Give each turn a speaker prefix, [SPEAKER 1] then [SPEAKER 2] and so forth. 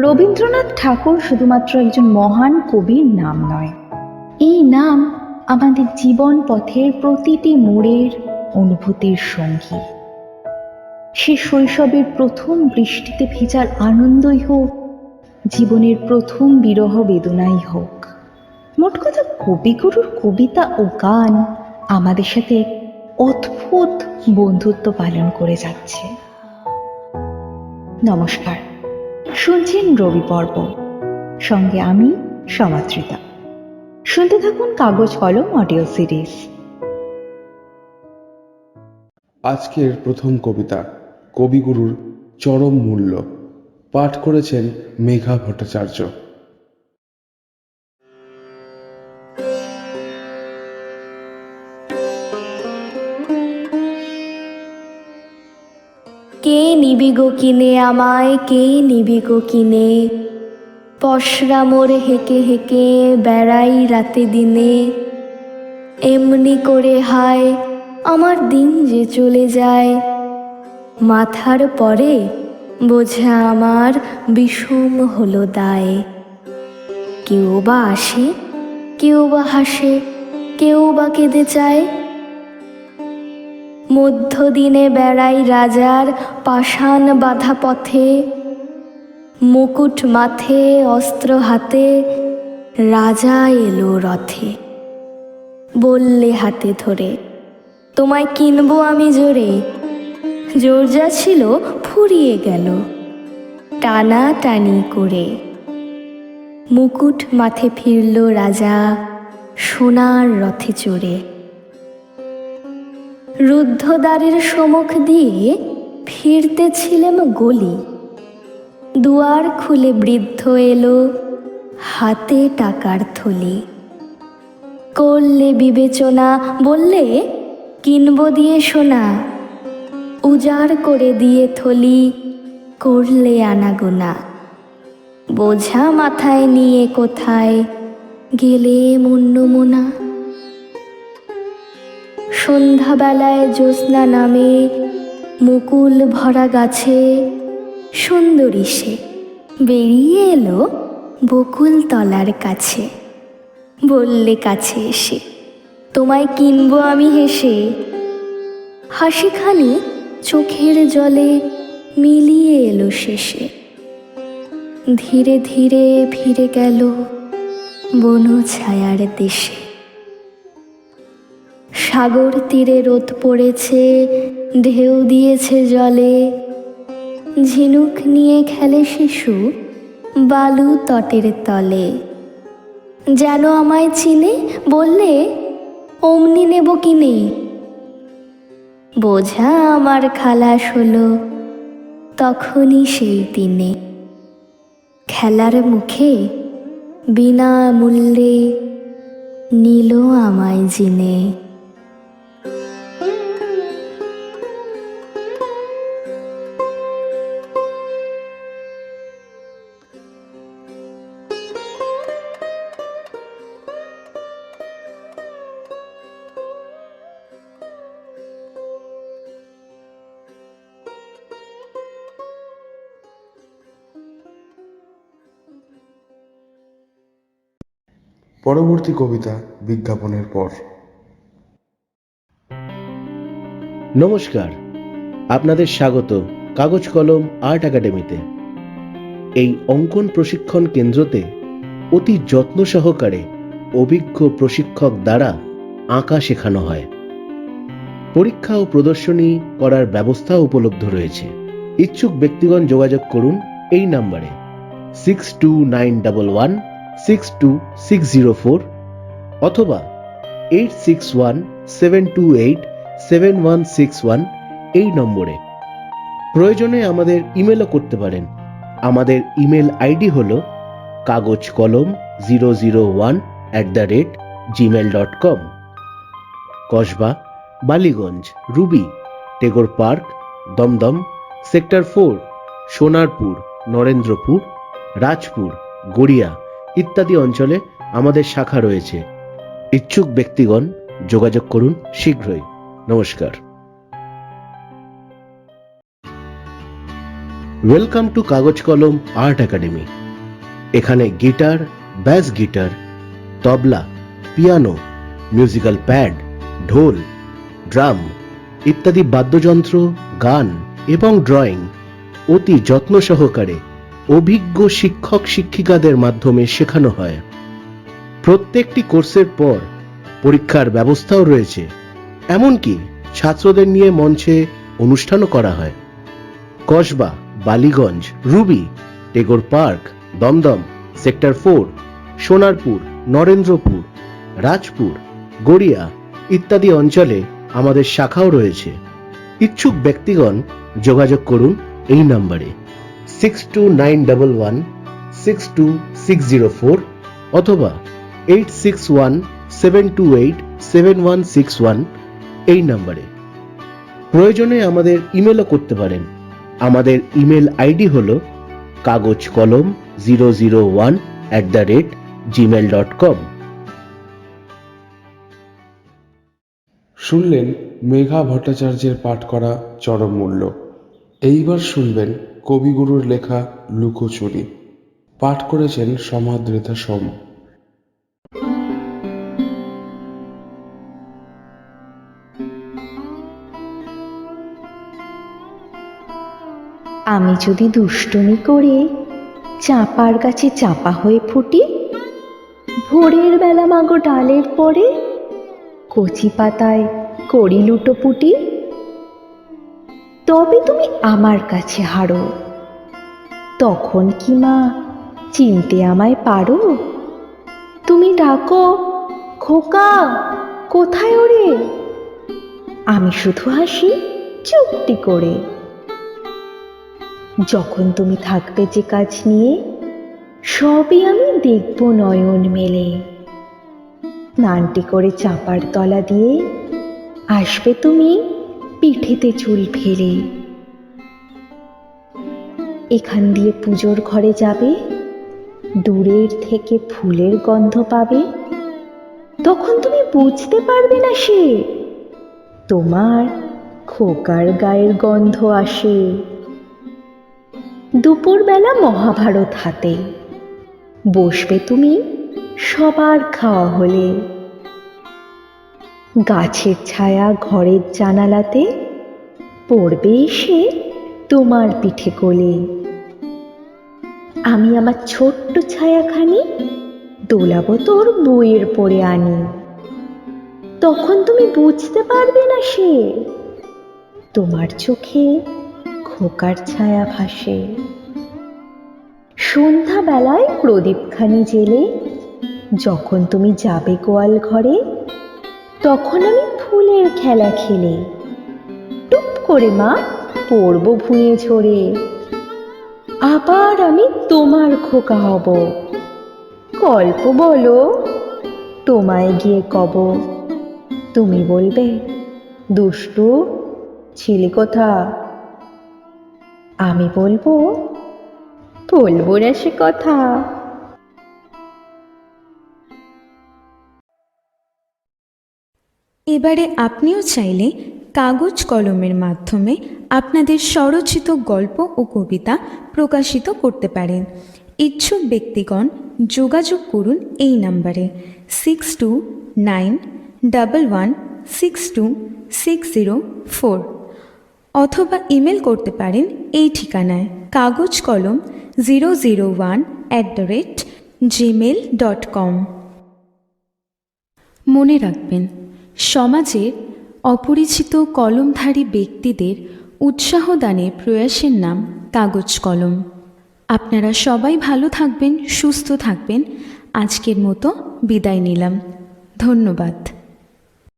[SPEAKER 1] রবীন্দ্রনাথ ঠাকুর শুধুমাত্র একজন মহান কবির নাম নয়। এই নাম আমাদের জীবন পথের প্রতিটি মোড়ের অনুভূতির সঙ্গী। সে শৈশবের প্রথম বৃষ্টিতে ভেজার আনন্দই হোক, জীবনের প্রথম বিরহ বেদনাই হোক। মোট কথা কবিগুরুর কবিতা ও গান আমাদের সাথে অদ্ভুত বন্ধুত্ব পালন করে যাচ্ছে। নমস্কার। শুনছেন রবি পর্ব। সঙ্গে আমি সমাদৃতা। শুনতে থাকুন কাগজ কলম অডিও সিরিজ।
[SPEAKER 2] আজকের প্রথম কবিতা কবিগুরুর চরম মূল্য। পাঠ করেছেন মেঘা ভট্টাচার্য।
[SPEAKER 3] কে নিবি গো কিনে? আমায় কে নিবি গো কিনে? পশরা মোড়ে হেঁকে হেঁকে বেড়াই রাতে দিনে। এমনি করে হায়, আমার দিন যে চলে যায়। মাথার পরে বোঝা আমার বিষম হলো দায়। কেউ বা আসে, কেউ বা হাসে, কেউ বা কেঁদে চায় মধ্যদিনে বেড়াই রাজার পাষাণ বাধা পথে, মুকুট মাথে, অস্ত্র হাতে, রাজা এলো রথে। বললে হাতে ধরে, তোমায় কিনবো আমি জোরে। জোর যা ছিল ফুরিয়ে গেল, টানা টানি করে। মুকুট মাথে ফিরল রাজা সোনার রথে চড়ে। রুদ্ধদ্বারের সম্মুখ দিয়ে ফিরতেছিলাম গলি। দুয়ার খুলে বৃদ্ধ এলো, হাতে টাকার থলি। করলে বিবেচনা, বললে, কিনব দিয়ে সোনা। উজাড় করে দিয়ে থলি, করলে আনাগোনা। বোঝা মাথায় নিয়ে কোথায় গেলে মুন্নমোনা? সন্ধ্যাবেলায় জ্যোৎস্না নামে মুকুল ভরা গাছে সুন্দরী সে। বেরিয়ে এলো বকুল তলার কাছে। বললে, কাছে এসে, তোমায় কিনবো আমি হেসে। হাসিখানি চোখের জলে মিলিয়ে এলো শেষে। ধীরে ধীরে ফিরে গেল বন ছায়ার দেশে। সাগর তীরে রোদ পড়েছে, ঢেউ দিয়েছে জলে। ঝিনুক নিয়ে খেলে শিশু, বালু তটের তলে। যেন আমায় চিনে, বললে, অমনি নেব কিনে বোঝা আমার খালাস হলো, তখনই সেই দিনে। খেলার মুখে বিনা মূল্যে নিল আমায় জিনে।
[SPEAKER 2] পরবর্তী কবিতা বিজ্ঞাপনের পর।
[SPEAKER 4] নমস্কার, আপনাদের স্বাগত কাগজ কলম আর্ট একাডেমিতে। এই অঙ্কন প্রশিক্ষণ কেন্দ্রতে অতি যত্ন সহকারে অভিজ্ঞ প্রশিক্ষক দ্বারা আঁকা শেখানো হয়। পরীক্ষা ও প্রদর্শনী করার ব্যবস্থা উপলব্ধ রয়েছে। ইচ্ছুক ব্যক্তিগণ যোগাযোগ করুন এই নাম্বারে। Six two nine double one six two six zero four অথবা eight six one seven two eight seven one six one এই নম্বরে। প্রয়োজনে আমাদের ইমেলও করতে পারেন। আমাদের ইমেল আইডি হল Kagoj Kolom zero zero one at the rate Gmail dot com Kasba, Ballygunge, Ruby, Tagore park, Dumdum, sector four, Sonarpur, Narendrapur, Rajpur, Garia. ইত্যাদি অঞ্চলে আমাদের শাখা রয়েছে। ইচ্ছুক ব্যক্তিগণ যোগাযোগ করুন শীঘ্রই। নমস্কার। Welcome to Kagoj Kolom art academy এখানে guitar, bass guitar, tabla, piano musical pad dhol, drum ইত্যাদি বাদ্যযন্ত্র, গান এবং ড্রয়িং অতি যত্ন সহকারে অভিজ্ঞ শিক্ষক শিক্ষিকাদের মাধ্যমে শেখানো হয়। প্রত্যেকটি কোর্সের পর পরীক্ষার ব্যবস্থাও রয়েছে। এমনকি ছাত্রদের নিয়ে মঞ্চে অনুষ্ঠানও করা হয়। Kasba, Ballygunge, Ruby, Tagore park, Dumdum, sector four, Sonarpur, Narendrapur, Rajpur, Garia ইত্যাদি অঞ্চলে আমাদের শাখাও রয়েছে। ইচ্ছুক ব্যক্তিগণ যোগাযোগ করুন এই নম্বরে। Six two nine double one six two six zero four অথবা eight six one seven two eight seven one six one এই নাম্বারে। প্রয়োজনে আমাদের ইমেলও করতে পারেন। আমাদের ইমেল আইডি হল Kagoj Kolom zero zero one at the rate Gmail dot com
[SPEAKER 2] শুনলেন মেঘা ভট্টাচার্যের পাঠ করা চরম মূল্য। এইবার শুনবেন কবিগুরুর লেখা লুকোচুরি। পাঠ করেছেন সমাদৃতা সোম।
[SPEAKER 1] আমি যদি দুষ্টুমি করে চাপার গাছে চাপা হয়ে ফুটি, ভোরের বেলা মাগো ডালের পরে কচি পাতায় করি লুটোপুটি তবে তুমি আমার কাছে হারো। তখন কি মা, চিনতে আমায় পারো? তুমি ডাকো, খোকা, কোথায় ওরে? আমি শুধু হাসি, চুপটি করে। যখন তুমি থাকবে যে কাজ নিয়ে, সবই আমি দেখব নয়ন মেলে। স্নানটি করে চাপার তলা দিয়ে, আসবে তুমি পিঠেতে চুল ফেলে। এখান দিয়ে পুজোর ঘরে যাবে, দূরের থেকে ফুলের গন্ধ পাবে। তখন তুমি বুঝতে পারবে না সে, তোমার খোকার গায়ের গন্ধ আসে। দুপুরবেলা মহাভারত হাতে, বসবে তুমি সবার খাওয়া হলে। গাছের ছায়া ঘরের জানালাতে পড়বে এসে তোমার পিঠে কোলে। আমি আমার ছোট্ট ছায়াখানি দোলাবো তোর বইয়ের পরে আনি। তখন তুমি বুঝতে পারবে না সে, তোমার চোখে খোকার ছায়া ভাসে। সন্ধ্যাবেলায় প্রদীপখানি জেলে যখন তুমি যাবে গোয়াল ঘরে তখন আমি ফুলের খেলা খেলে। টুপ করে মা, পড়ব ভুঁয়ে ঝরে। আবার আমি তোমার খোকা হব। গল্প বলো, তোমায় গিয়ে কব। তুমি বলবে, দুষ্টু, ছিলি কোথা? আমি বলব বলব না সে কথা।
[SPEAKER 5] এবারে আপনিও চাইলে কাগজ কলমের মাধ্যমে আপনাদের স্বরচিত গল্প ও কবিতা প্রকাশিত করতে পারেন। ইচ্ছুক ব্যক্তিগণ যোগাযোগ করুন এই নাম্বারে six two nine double one six two six zero four অথবা ইমেল করতে পারেন এই ঠিকানায় Kagoj Kolom zero zero one at the rate Gmail dot com মনে রাখবেন সমাজের অপরিচিত কলমধারী ব্যক্তিদের উৎসাহ দানে প্রয়াসের নাম কাগজ কলম। আপনারা সবাই ভালো থাকবেন, সুস্থ থাকবেন। আজকের মতো বিদায় নিলাম। ধন্যবাদ।